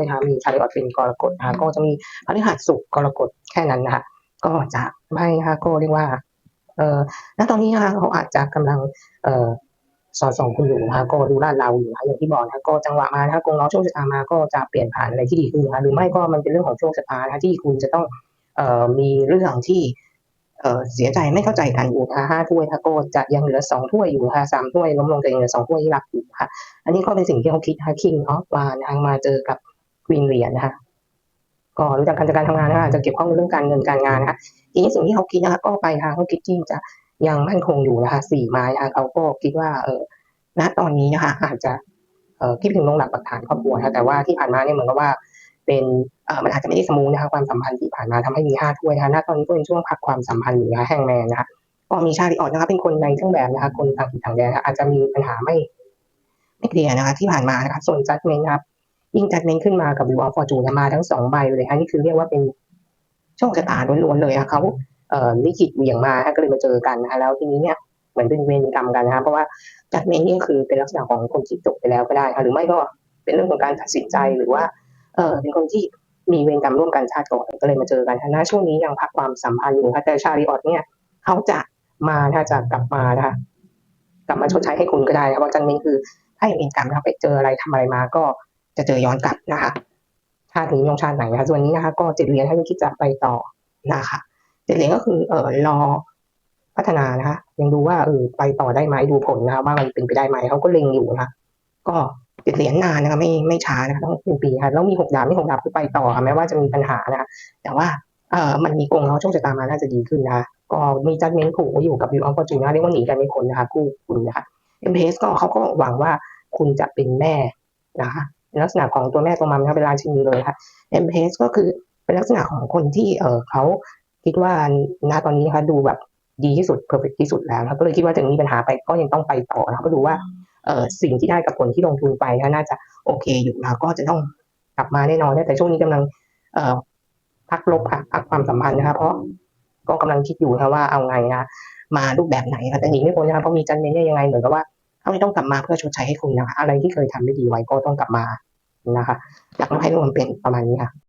วยนะคะมีชาริออตเป็นกรกฎนะคะก็จะมีพฤหัสศุกร์กรกฎแค่นั้นนะคะก็จะไม่นะคะก็เรียกว่าเอ่อณตอนนี้นะคะเขาอาจจะกำลังเอ่อสอดส่องคุณอยู่นะคะก็ดูลาดเราอยู่นะคะอย่างที่บอกนะคะก็จังหวะมานะคะกงล้อโชคชะตามาก็จะเปลี่ยนผ่านอะไรที่ดีขึ้นนะคะหรือไม่ก็มันเป็นเรื่องของโชคชะตานะคะที่คุณจะต้องเอ่อมีเรื่องที่เอ่อเสียใจไม่เข้าใจกันอยู่นะคะห้าถ้วยนะคะก็จะยังเหลือสองถ้วยอยู่นะคะสามถ้วยล้มลงแต่ยังเหลือสองถ้วยที่รับอยู่ค่ะ อันนี้ก็เป็นสิ่งที่เขาคิดนะคะคิงออฟวานนะคะมาเจอกับ วีนเหรียญนะคะก็รู้จักการจัดการทำงานนะคะอาจจะเกี่ยวข้องกับเรื่องการเงินการงานนะคะทีนี้สิ่งที่เขาคิดนะคะก็ไปทางเขาคิดที่จะยังมั่นคงอยู่นะคะสี่ไม้นะคะเขาก็คิดว่าเออณตอนนี้นะคะอาจจะเออคิดถึงลงหลักปักฐานครอบครัวนะคะแต่ว่าที่ผ่านมาเนี่ยเหมือนกับว่าเป็นเออมันอาจจะไม่ได้สมูทนะคะความสัมพันธ์ที่ผ่านมาทำให้มีห้าถ้วยนะคะณตอนนี้ก็เป็นช่วงพักความสัมพันธ์อยู่นะแห่งแมนนะคะก็มีชาติออดนะคะเป็นคนในเครื่องแบบนะคะคนต่างถิ่นต่างแดนนอาจจะมีปัญหาไม่ไม่เคลียร์นะคะที่ผ่านมานะคะส่วนจัดเมนนะครับ ยิ่งจัดเมนขึ้นมากับวิวอฟฟอร์จูนมาทั้งสองใบเลยค่ะนี่คือเรียกว่าเป็นโชคชะตาล้วนๆเลยอะเขาเอ่อลิขิตเหวี่ยงมาฮะก็เลยมาเจอกันนะแล้วทีนี้เนี่ยเหมือนเป็นเวรกรรมกันนะคะเพราะว่าจัดเมนนี่คือเป็นลักษณะของคนที่จบไปแล้วก็ได้ค่ะหรือไม่ก็เป็นเรื่องของการตัดสินใจหรือว่า เออเป็นคนที่มีเวรกรรมร่วมกันชาติก่อนก็เลยมาเจอกันค่ะช่วงนี้ยังพักความสัมพันธ์อยู่ค่ะแต่ชาลีออดเนี่ยเขาจะมาถ้าจะกลับมานะคะกลับมาชดใช้ให้คุณก็ได้ค่ะเพราะจันเมนคือถ้าอย่างเวรกรรมนะคะไปเจออะไรทำอะไรมาก็ จะเจอย้อนกลับนะคะชาตินี้ลงชาติไหนนะคะส่วนนี้นะคะ ก็เจ็ดเหรียญถ้าคิดจะไปต่อนะคะเจ็ดเหรียญก็คือเออรอพัฒนานะคะยังดูว่าเออไปต่อได้ไหมดูผลนะคะว่ามันเป็นไปได้ไหมเขาก็เล็งอยู่นะคะก็เจ็ดเหรียญนานนะคะไม่ไม่ช้านะคะต้องเป็นปีค่ะแล้วมีหกดาบไม่หกดาบคือไปต่อค่ะแม้ว่าจะมีปัญหานะคะแต่ว่าเออมันมีกงล้อโชคชะตามมาน่าจะดีขึ้นนะคะก็มีจัดเม้นผูกอยู่กับวิวออฟฟอร์จูนเรียกว่าหนีกันไม่พ้นนะคะคู่คุณนะคะเอ็มเพสก็เขาก็หวังว่าคุณจะเป็นแม่นะคะ ลักษณะของตัวแม่ตัวมัมนะเป็นราชินีเลยค่ะเอ็มเพสก็คือเป็นลักษณะของคนที่เออเขาคิดว่าณตอนนี้นะคะดูแบบดีที่สุดเพอร์เฟกที่สุดแล้วก็เลยคิดว่าถึงมีปัญหาไปก็ยังต้องไปต่อนะก็ดูว่าเออสิ่งที่ได้กับผลที่ลงทุนไปน่าจะโอเคอยู่แล้วก็จะต้องกลับมาแน่นอนแต่ช่วงนี้กำลัง เออพักลบค่ะพักความสัมพันธ์นะคะเพราะก็กำลังคิดอยู่นะคะว่าเอาไงนะมารูปแบบไหนค่ะแต่หนีไม่พ้นนะคะเพราะมีจันเมนเนี่ยยังไงเหมือนกับว่า เขาจะต้องกลับมาเพื่อชดใช้ให้คุณนะคะ อะไรที่เคยทำไม่ดีไว้ก็ต้องกลับมานะคะ อยากให้รวมเป็นประมาณนี้ค่ะ